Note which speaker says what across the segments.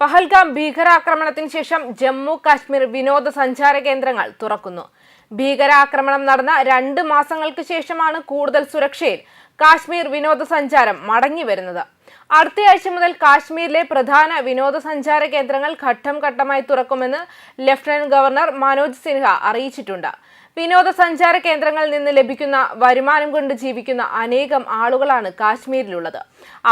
Speaker 1: പഹൽഗാം ഭീകരാക്രമണത്തിന് ശേഷം ജമ്മു കാശ്മീർ വിനോദസഞ്ചാര കേന്ദ്രങ്ങൾ തുറക്കുന്നു. ഭീകരാക്രമണം നടന്ന രണ്ട് മാസങ്ങൾക്ക് ശേഷമാണ് കൂടുതൽ സുരക്ഷയിൽ കാശ്മീർ വിനോദസഞ്ചാരം മടങ്ങി വരുന്നത്. അടുത്തയാഴ്ച മുതൽ കാശ്മീരിലെ പ്രധാന വിനോദസഞ്ചാര കേന്ദ്രങ്ങൾ ഘട്ടം ഘട്ടമായി തുറക്കുമെന്ന് ലഫ്റ്റനന്റ് ഗവർണർ മനോജ് സിൻഹ അറിയിച്ചിട്ടുണ്ട്. വിനോദസഞ്ചാര കേന്ദ്രങ്ങളിൽ നിന്ന് ലഭിക്കുന്ന വരുമാനം കൊണ്ട് ജീവിക്കുന്ന അനേകം ആളുകളാണ് കാശ്മീരിലുള്ളത്.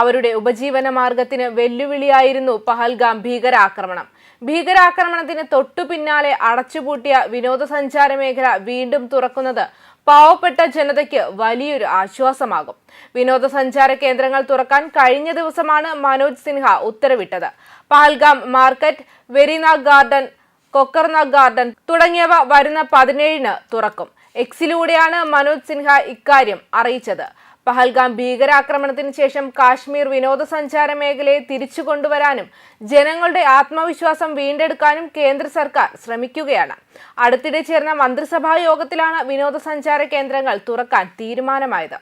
Speaker 1: അവരുടെ ഉപജീവന മാർഗത്തിന് വെല്ലുവിളിയായിരുന്നു പഹൽഗാം ഭീകരാക്രമണം. ഭീകരാക്രമണത്തിന് തൊട്ടു പിന്നാലെ അടച്ചുപൂട്ടിയ വിനോദസഞ്ചാര മേഖല വീണ്ടും തുറക്കുന്നത് പാവപ്പെട്ട ജനതയ്ക്ക് വലിയൊരു ആശ്വാസമാകും. വിനോദസഞ്ചാര കേന്ദ്രങ്ങൾ തുറക്കാൻ കഴിഞ്ഞ ദിവസമാണ് മനോജ് സിൻഹ ഉത്തരവിട്ടത്. Pahalgam market Verinag garden Kokernag garden തുടങ്ങിയവ വരുന്ന പതിനേഴിന് തുറക്കും. എക്സിലൂടെയാണ് മനോജ് സിൻഹ ഇക്കാര്യം അറിയിച്ചത്. പഹൽഗാം ഭീകരാക്രമണത്തിന് ശേഷം കാശ്മീർ വിനോദസഞ്ചാര മേഖലയെ തിരിച്ചു കൊണ്ടുവരാനും ജനങ്ങളുടെ ആത്മവിശ്വാസം വീണ്ടെടുക്കാനും കേന്ദ്ര സർക്കാർ ശ്രമിക്കുകയാണ്. അടുത്തിടെ ചേർന്ന മന്ത്രിസഭാ യോഗത്തിലാണ് വിനോദസഞ്ചാര കേന്ദ്രങ്ങൾ തുറക്കാൻ തീരുമാനമായത്.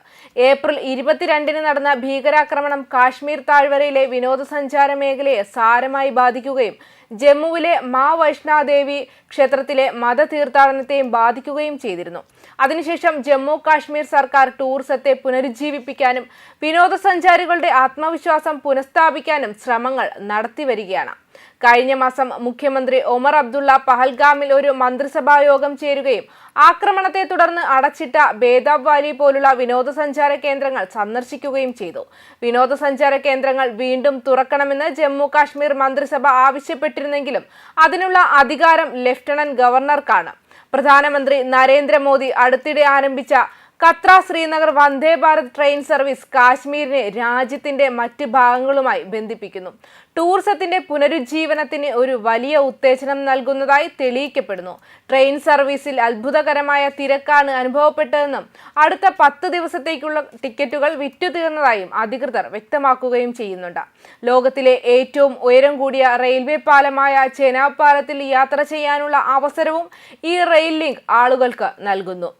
Speaker 1: ഏപ്രിൽ ഇരുപത്തിരണ്ടിന് നടന്ന ഭീകരാക്രമണം കാശ്മീർ താഴ്വരയിലെ വിനോദസഞ്ചാര മേഖലയെ സാരമായി ബാധിക്കുകയും ജമ്മുവിലെ മാ വൈഷ്ണാദേവി ക്ഷേത്രത്തിലെ മത തീർത്ഥാടനത്തെയും ബാധിക്കുകയും ചെയ്തിരുന്നു. അതിനുശേഷം ജമ്മു കാശ്മീർ സർക്കാർ ടൂറിസത്തെ പുനരുജ്ജീവിപ്പിക്കാനും വിനോദസഞ്ചാരികളുടെ ആത്മവിശ്വാസം പുനഃസ്ഥാപിക്കാനും ശ്രമങ്ങൾ നടത്തിവരികയാണ് കഴിഞ്ഞ മാസം മുഖ്യമന്ത്രി ഒമർ അബ്ദുള്ള പഹൽഗാമിൽ ഒരു മന്ത്രിസഭാ യോഗം ചേരുകയും ആക്രമണത്തെ തുടർന്ന് അടച്ചിട്ട ബേതാബ് വാലി പോലുള്ള വിനോദസഞ്ചാര കേന്ദ്രങ്ങൾ സന്ദർശിക്കുകയും ചെയ്തു. വിനോദസഞ്ചാര കേന്ദ്രങ്ങൾ വീണ്ടും തുറക്കണമെന്ന് ജമ്മു കാശ്മീർ മന്ത്രിസഭ ആവശ്യപ്പെട്ടിരുന്നെങ്കിലും അതിനുള്ള അധികാരം ലഫ്റ്റനന്റ് ഗവർണർക്കാണ്. പ്രധാനമന്ത്രി നരേന്ദ്രമോദി അടുത്തിടെ ആരംഭിച്ച കത്ര ശ്രീനഗർ വന്ദേ ഭാരത് ട്രെയിൻ സർവീസ് കാശ്മീരിനെ രാജ്യത്തിന്റെ മറ്റ് ഭാഗങ്ങളുമായി ബന്ധിപ്പിക്കുന്നു. ടൂറിസത്തിന്റെ പുനരുജ്ജീവനത്തിന് ഒരു വലിയ ഉത്തേജനം നൽകുന്നതായി തെളിയിക്കപ്പെടുന്നു. ട്രെയിൻ സർവീസിൽ അത്ഭുതകരമായ തിരക്കാണ് അനുഭവപ്പെട്ടതെന്നും അടുത്ത പത്ത് ദിവസത്തേക്കുള്ള ടിക്കറ്റുകൾ വിറ്റുതീർന്നതായും അധികൃതർ വ്യക്തമാക്കുകയും ചെയ്യുന്നുണ്ട്. ലോകത്തിലെ ഏറ്റവും ഉയരം കൂടിയ റെയിൽവേ പാലമായ ചെനാബ് പാലത്തിൽ യാത്ര ചെയ്യാനുള്ള അവസരവും ഈ റെയിൽ ലിങ്ക് ആളുകൾക്ക് നൽകുന്നു.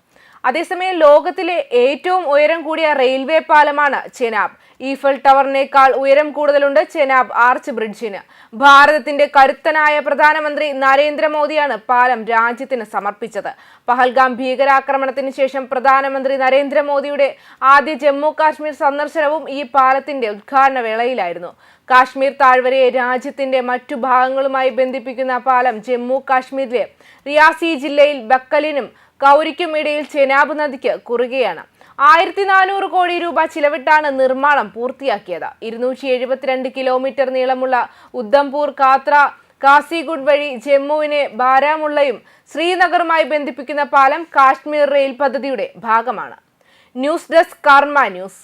Speaker 1: അതേസമയം ലോകത്തിലെ ഏറ്റവും ഉയരം കൂടിയ റെയിൽവേ പാലമാണ് ചെനാബ്. ഈഫൽ ടവറിനേക്കാൾ ഉയരം കൂടുതലുണ്ട് ചെനാബ് ആർച്ച് ബ്രിഡ്ജിന്. ഭാരതത്തിന്റെ കരുത്തനായ പ്രധാനമന്ത്രി നരേന്ദ്രമോദിയാണ് പാലം രാജ്യത്തിന് സമർപ്പിച്ചത്. പഹൽഗാം ഭീകരാക്രമണത്തിന് ശേഷം പ്രധാനമന്ത്രി നരേന്ദ്രമോദിയുടെ ആദ്യ ജമ്മു കാശ്മീർ സന്ദർശനവും ഈ പാലത്തിന്റെ ഉദ്ഘാടന വേളയിലായിരുന്നു. കാശ്മീർ താഴ്വരയെ രാജ്യത്തിന്റെ മറ്റു ഭാഗങ്ങളുമായി ബന്ധിപ്പിക്കുന്ന പാലം ജമ്മു കാശ്മീരിലെ റിയാസി ജില്ലയിൽ ബക്കലിനും കൗരിക്കും ഇടയിൽ ചെനാബ് നദിക്ക് കുറുകയാണ്. ആയിരത്തി നാനൂറ് കോടി രൂപ ചിലവിട്ടാണ് നിർമ്മാണം പൂർത്തിയാക്കിയത്. ഇരുന്നൂറ്റി എഴുപത്തിരണ്ട് കിലോമീറ്റർ നീളമുള്ള ഉദ്ധംപൂർ കാത്ര കാസിഗുഡ് വഴി ജമ്മുവിനെ ബാരാമുള്ളയും ശ്രീനഗറുമായി ബന്ധിപ്പിക്കുന്ന പാലം കാശ്മീർ റെയിൽ പദ്ധതിയുടെ ഭാഗമാണ്. News desk Karma news.